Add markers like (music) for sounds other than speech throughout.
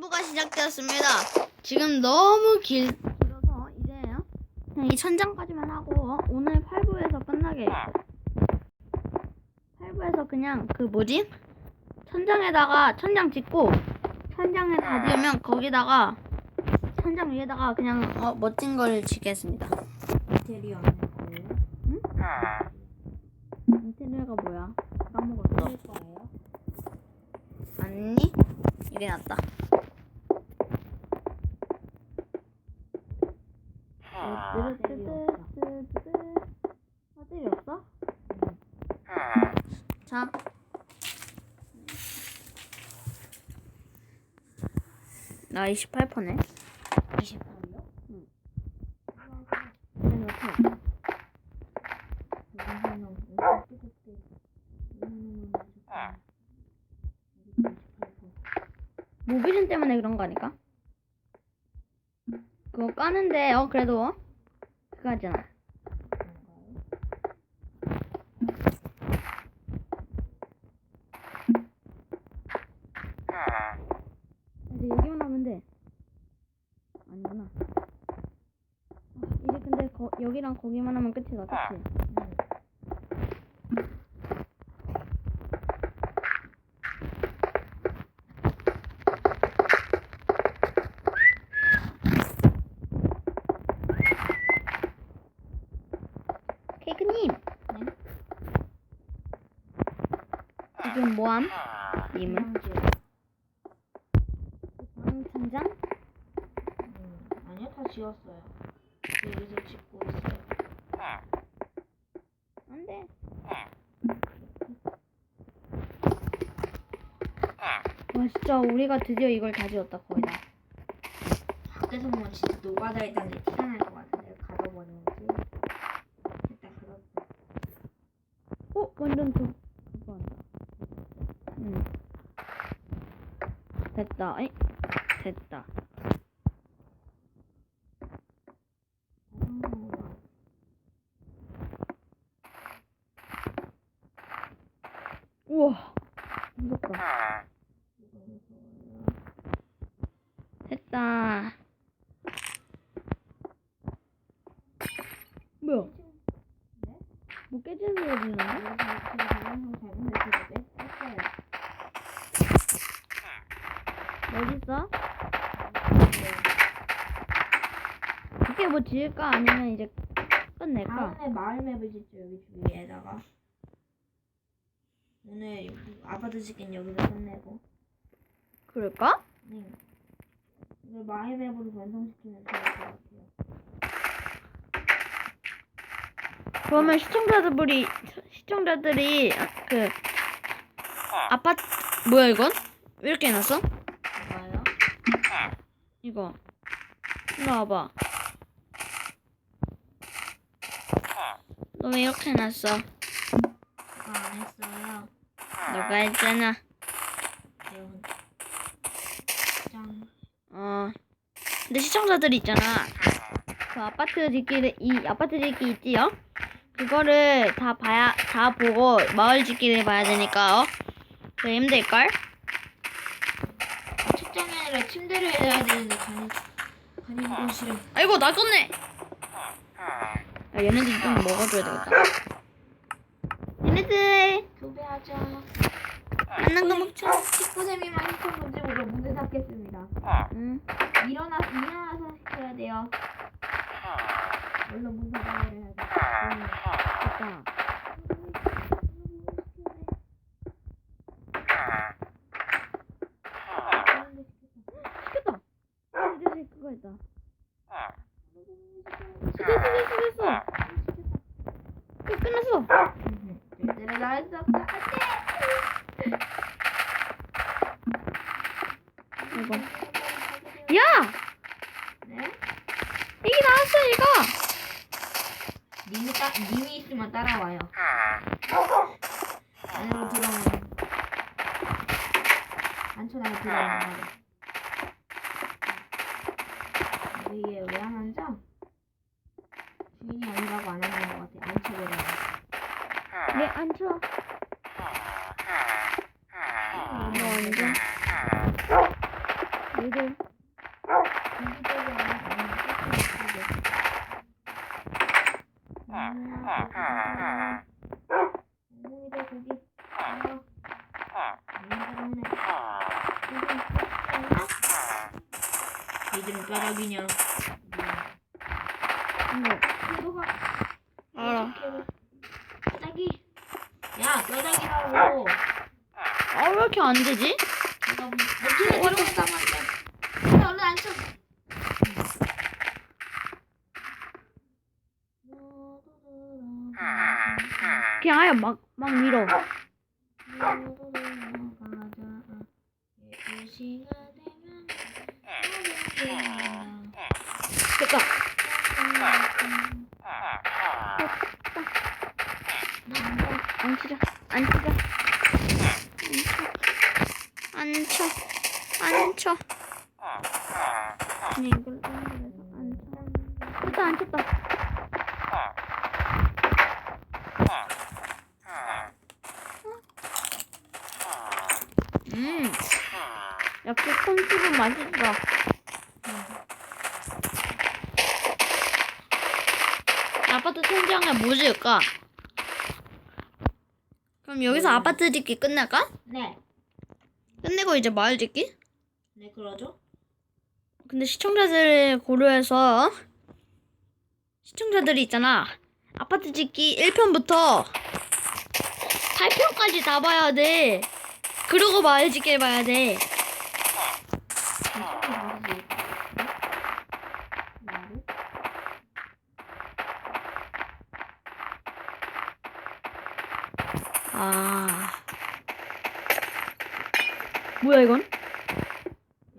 5가 시작되었습니다. 지금 너무 길, 길어서 이제요. 그냥 이 천장까지만 하고 오늘 8부에서 끝나게. 8부에서 그냥 그 뭐지? 천장에다가 천장 짓고 천장에 다 지으면 거기다가 천장 위에다가 그냥 어, 멋진 걸 짓겠습니다. 인테리어 거예요? 인테리어가 뭐야? 까먹었어. 아니 이게 낫다. 뜨뜨뜨뜨뜨뜨. 화질이 없어? 자. 나 28%네. 28이요? 모비즌 때문에 그런 거 아닐까? 그거 까는데 어 그래도 그거 하잖아. 이제 여기만 하면 돼. 아니구나. 아, 이제 근데 거, 여기랑 거기만 하면 끝이다, 그치? 케이크님! 지금 뭐함? 님은? 방 천장? 아니요, 다 지웠어요. 여기서 짓고 있어요. 안 돼. 와, 진짜 우리가 드디어 이걸 다 지었다, 거의 다. 밖에서 보면 진짜 노가다 있다는데 티가 날 것 같은데 가둬버리는지. 일단 가뒀어. 어, 완전 그, 그거 한다. 응. 됐다. 이 됐다. 우와. 무섭다. 됐다. 뭐야? 뭐 깨지는 소리 들리는데? 어디 있어? 이게 뭐 지을까? 아니면 이제 끝낼까? 다음에 마을 맵을 짓죠 여기 주위에다가 오늘 아파트 짓긴 여기서 끝내고 그럴까? 네. 이걸 마을 맵으로 완성시키면 좋을 것 같아요 그러면 시청자들이 시청자들이 그 아파트 뭐야 이건? 왜 이렇게 해놨어? 뭐가요? 이거 이리 와봐 너 왜 이렇게 해놨어? 제가 안 했어요 너가 했잖아 네. 짠어 근데 시청자들이 있잖아 그 아파트 짓기를 이 아파트 짓기 있지요? 그거를 다 봐야 다 보고 마을 짓기를 봐야 되니까 어? 그래 힘들걸? 책장이 아니라 침대를 해야 되는데 가니 보기 싫어 아이고 나 껐네. 야, 얘네들 좀 먹어줘야 되겠다. 얘네들 교배하자 만난 거 먹자. 19세미만 시청 문제보다 문제 잡겠습니다 응. 일어나 일어나서 시켜야 돼요 얼른 문 닫아야 돼 됐다. 시켰다. 얘네들 그거 했다. 됐어 됐어 됐어. 끝 끝났어. 얘들아 나할 수 없다 안돼 이거. 야 네? 이게 나왔어 이거. 님이 따 님이 있으면 따라와요 안으로 들어오면 안촌 안에 들어오면 얘왜안 앉아? 주인이 아니라고 안 앉는 것 같아 안쳐버려 네 앉아. 너 앉아. 얘들. 이들은 까닭이냐? 응. 알아. 까닭이. 야, 까닭이라고. 아, 왜 이렇게 안 되지? 내가 뭐 어떻게 들어갔다 말이야. 야, 얼른 앉혀. 그냥 아예 막, 막 밀어. 역시 콘칩은 맛있다. 아파트 천장에 뭐 지을까? 그럼 여기서 아파트 짓기 끝낼까? 네. 끝내고 이제 마을 짓기? 네, 그러죠. 근데 시청자들을 고려해서 시청자들이 있잖아. 아파트 짓기 1편부터 8편까지 다 봐야 돼. 그러고 마을 짓기 해봐야 돼. 아. 뭐야 이건?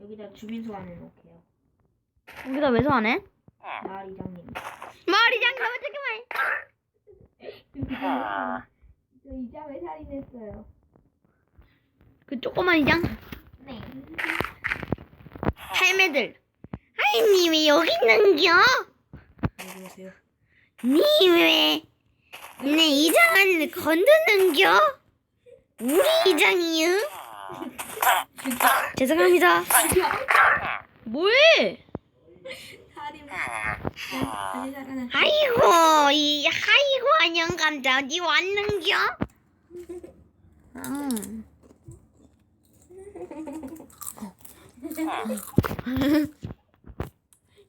여기다 주민 소환해 놓을게요. 여기다 왜 소환해? 마을 이장님. 마을 이장 어떻게 말? 저 이장을 살인했어요. 그 조그만 이장? 네. 할매들. 아이 왜 여기 있는겨? 안녕하세요. 니왜내 이장을 건드는겨? 우리 이장이요? 죄송합니다. 뭐해? 아이고 이 아이고 안녕 감자 어디 왔는겨? 음.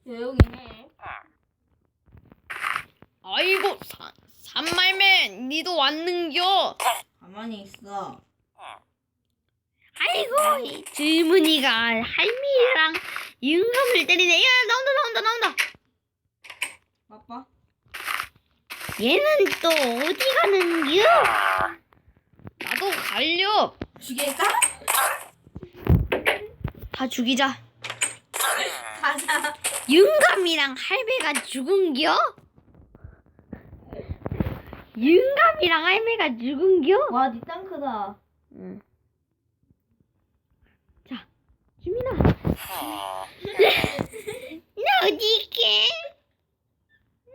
조용히 해. 아이고 산 산말매 니도 왔는겨? 가만히 있어. 아이고 이 질문이가 할미랑 윤감을 때리네. 야 나온다 나온다 나온다. 바빠? 얘는 또 어디 가는겨? 나도 갈려. 죽일까? 다 죽이자. 가자. 윤감이랑 할매가 죽은겨? 윤감이랑 할매가 죽은겨? 와, 니 땅 크다. 응. 자, 주민아. 나 어디 있게?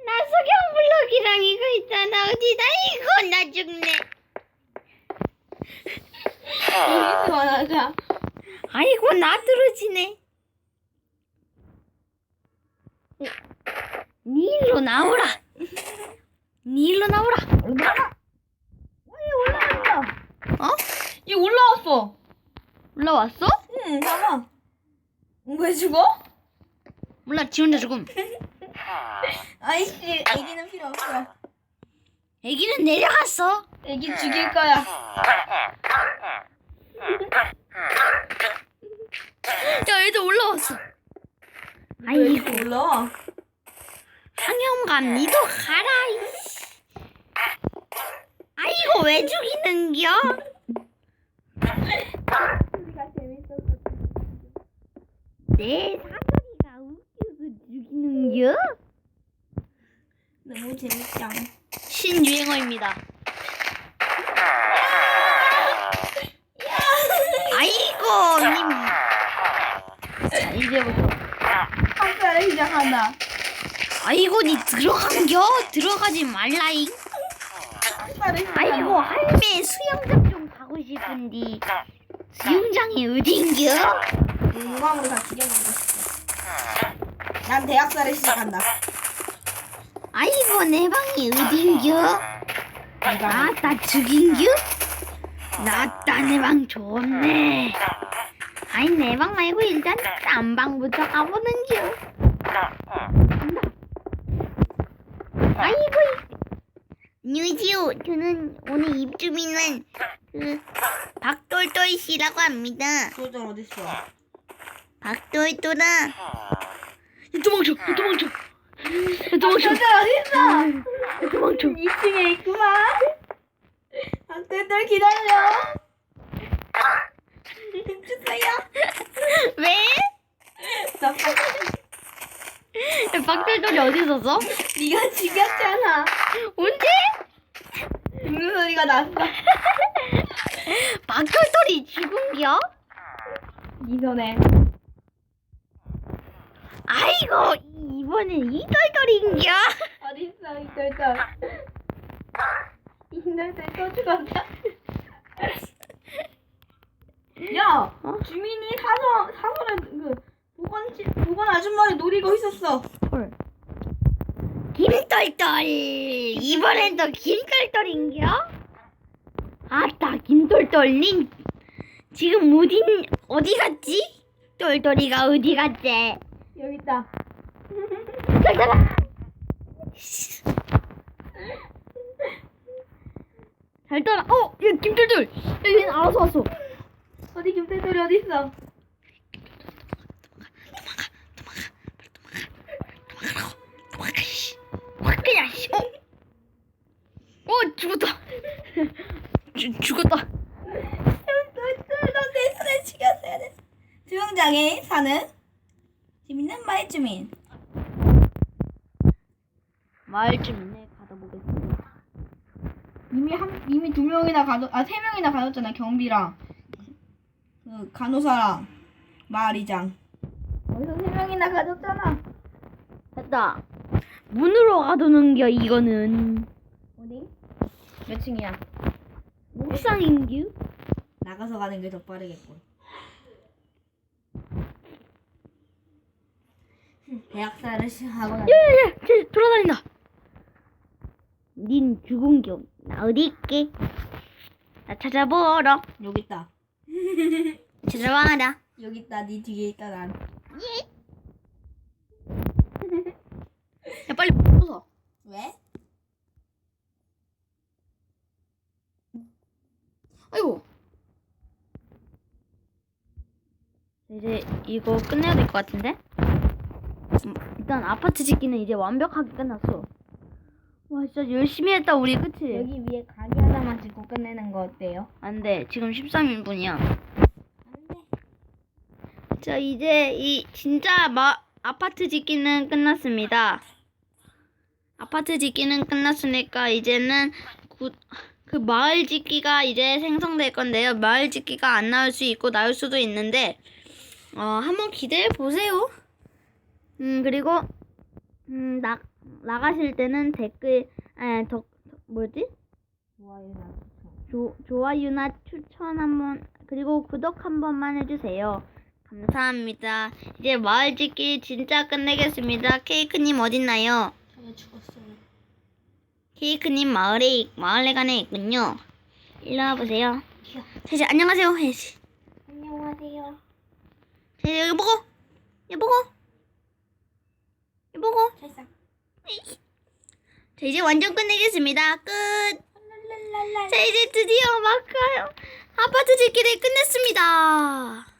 나 소경 블럭이랑 이거 있잖아. 어디다 이거 나 죽네. 여기서 말하자. 아이고 나 떨어지네. 어, 니 일로 나오라. 니 일로 나오라. 얘 올라왔어. 어? 얘 올라왔어. 올라왔어? 응, 봐봐. 왜 죽어? 몰라 지 혼자 죽음. 아이씨, 애기는 필요 없어. 애기는 내려갔어. 애기 죽일 거야. (laughs) 야 애들 올라왔어. 왜 아이고 올라와? 황영감 니도 가라. 이씨. 아이고 왜 죽이는겨? 내 사거리가 웃겨서 죽이는겨? 너무 재밌지 않아? 신유행어입니다. 님. 자 이제부터. 한가를 시작한다. 아이고 니 들어간겨? 들어가지 말라잉. 시작한다. 아이고 할매 수영장 좀 가고 싶은디 수영장이 어딘겨? 용광으로 다 죽여버리고 싶어. 난 대학살을 시작한다. 아이고 내 방이 어딘겨? 아따 죽인겨? 나따 내방 좋네. 아이 내방 말고 일단 딴 방부터 가보는겨. 간다. 아이고. 안녕하세요. 저는 오늘 입주민은 그 박돌돌 씨라고 합니다. 소전 어딨어? 박돌돌아. 도망쳐, 도망쳐. 도망쳐. 소전 어딨어? 도망쳐. 2층에 있구만. 학생들 기다려. 주세요. 왜? 나 박돌돌이 어디 있었어? 네가 죽였잖아. 언제? 죽는 소리가 났어. 박돌돌이 죽은겨? 네 손에. 아이고 이번엔 이돌돌인겨? 어딨어 이떨떨. 이떨떨 또 죽었다. 야, 어? 주민이 사서 사서를 그 보건 치- 보건 아줌마를 노리고 있었어. 헐. 김돌돌 이번엔 또 김돌돌인겨? 아따 김돌돌님 지금 어디 어디 갔지? 돌돌이가 어디 갔지? 여기 있다. 돌돌아. 잘 따라. 어, 야 김돌돌. 야, 얘는 알아서 왔어. 어디 김태돌이 어디 있어? 확 그냥 씨. 어? 어 죽었다. 죽 죽었다. 너내 손에 죽였어야 돼. 수영장에 사는 재밌는 마을 주민. 마을 좀 있네 가다 보겠습니다. 이미 한 이미 두 명이나 가둬 아세 명이나 가뒀잖아 경비랑 그 간호사랑 마을이장. 어디서 세 명이나 가뒀잖아. 됐다. 문으로 가두는 겨 이거는 어디? 몇 층이야? 옥상인규? 나가서 가는 게 더 빠르겠군. 대학살을 시작하고 나. 야야야, 쟤 돌아다닌다. 닌 죽은겨. 나 어디 있게? 나 찾아보러. 여기 있다. (laughs) 찾아와라. 여기 있다. 네 뒤에 있다 난. (laughs) 야 빨리 벗어. 왜? 아이고. 이제 이거 끝내야 될 것 같은데? 음, 일단 아파트 짓기는 이제 완벽하게 끝났어. 와 진짜 열심히 했다 우리 그치? 여기 위에 가게 하나만 짓고 끝내는 거 어때요? 안돼 지금 13인분이야. 자 이제 이 진짜 마, 아파트 짓기는 끝났습니다. 아파트 짓기는 끝났으니까 이제는 구, 그 마을 짓기가 이제 생성될 건데요. 마을 짓기가 안 나올 수 있고 나올 수도 있는데 어 한번 기대해 보세요. 음 그리고 음 나 나가실 때는 댓글 에, 덕 뭐지? 좋아요 나 추천. 조, 좋아요나 추천 한번 그리고 구독 한 번만 해주세요. 감사합니다. 이제 마을 짓기 진짜 끝내겠습니다. 케이크님 어딨나요? 저는 죽었어요. 케이크님 마을에 마을에 가네 있군요. 일로 와보세요. 자, 이제 안녕하세요 해야지. 안녕하세요. 자, 이제 여기 보고 여기 보고 여기 보고 찰싹. 자 이제 완전 끝내겠습니다. 끝. 자 이제 드디어 마카요 아파트 짓기를 끝냈습니다.